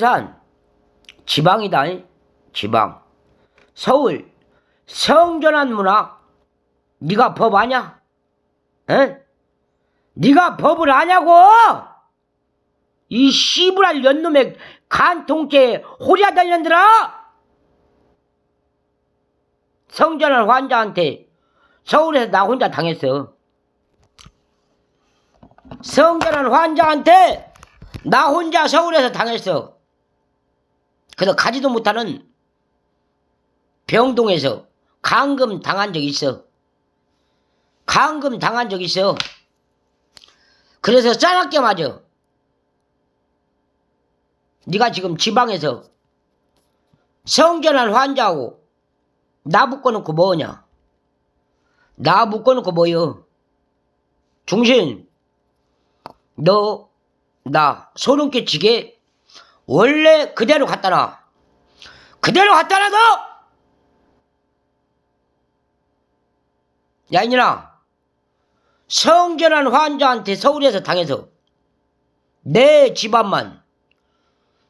안산 지방이다. 이? 지방. 서울 성전환 문화. 네가 법 아냐? 에? 네가 법을 아냐고? 이 씨부랄 연놈의 간통죄에 호리야 달년들아! 성전환 환자한테 서울에서 나 혼자 당했어. 성전환 환자한테 나 혼자 서울에서 당했어. 그래서 가지도 못하는 병동에서 감금 당한 적 있어. 감금 당한 적 있어. 그래서 짜납게 맞아. 네가 지금 지방에서 성전환 환자하고 나 묶어놓고 뭐냐? 나 묶어놓고 뭐여? 중신, 너, 나, 소름 끼치게 원래 그대로 갖다 놔. 그대로 갖다 놔, 너! 야, 이년아. 성전환 환자한테 서울에서 당해서 내 집안만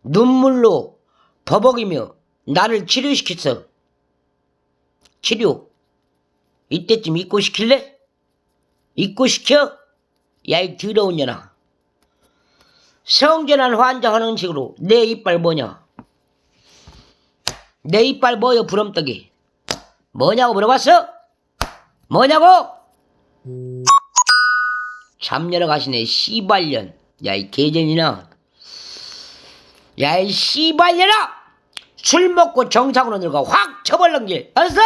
눈물로 버벅이며 나를 치료시켰어. 치료. 이때쯤 잊고 시킬래? 잊고 시켜? 야, 이 더러운 년아. 성전환 환자 하는 식으로 내 이빨 뭐냐? 내 이빨 뭐여, 부럼떡이? 뭐냐고 물어봤어? 뭐냐고? 잠녀러 가시네, 씨발년. 야, 이 개전이나. 야, 이 씨발년아! 술 먹고 정상으로 늙어 확 게, 알았어?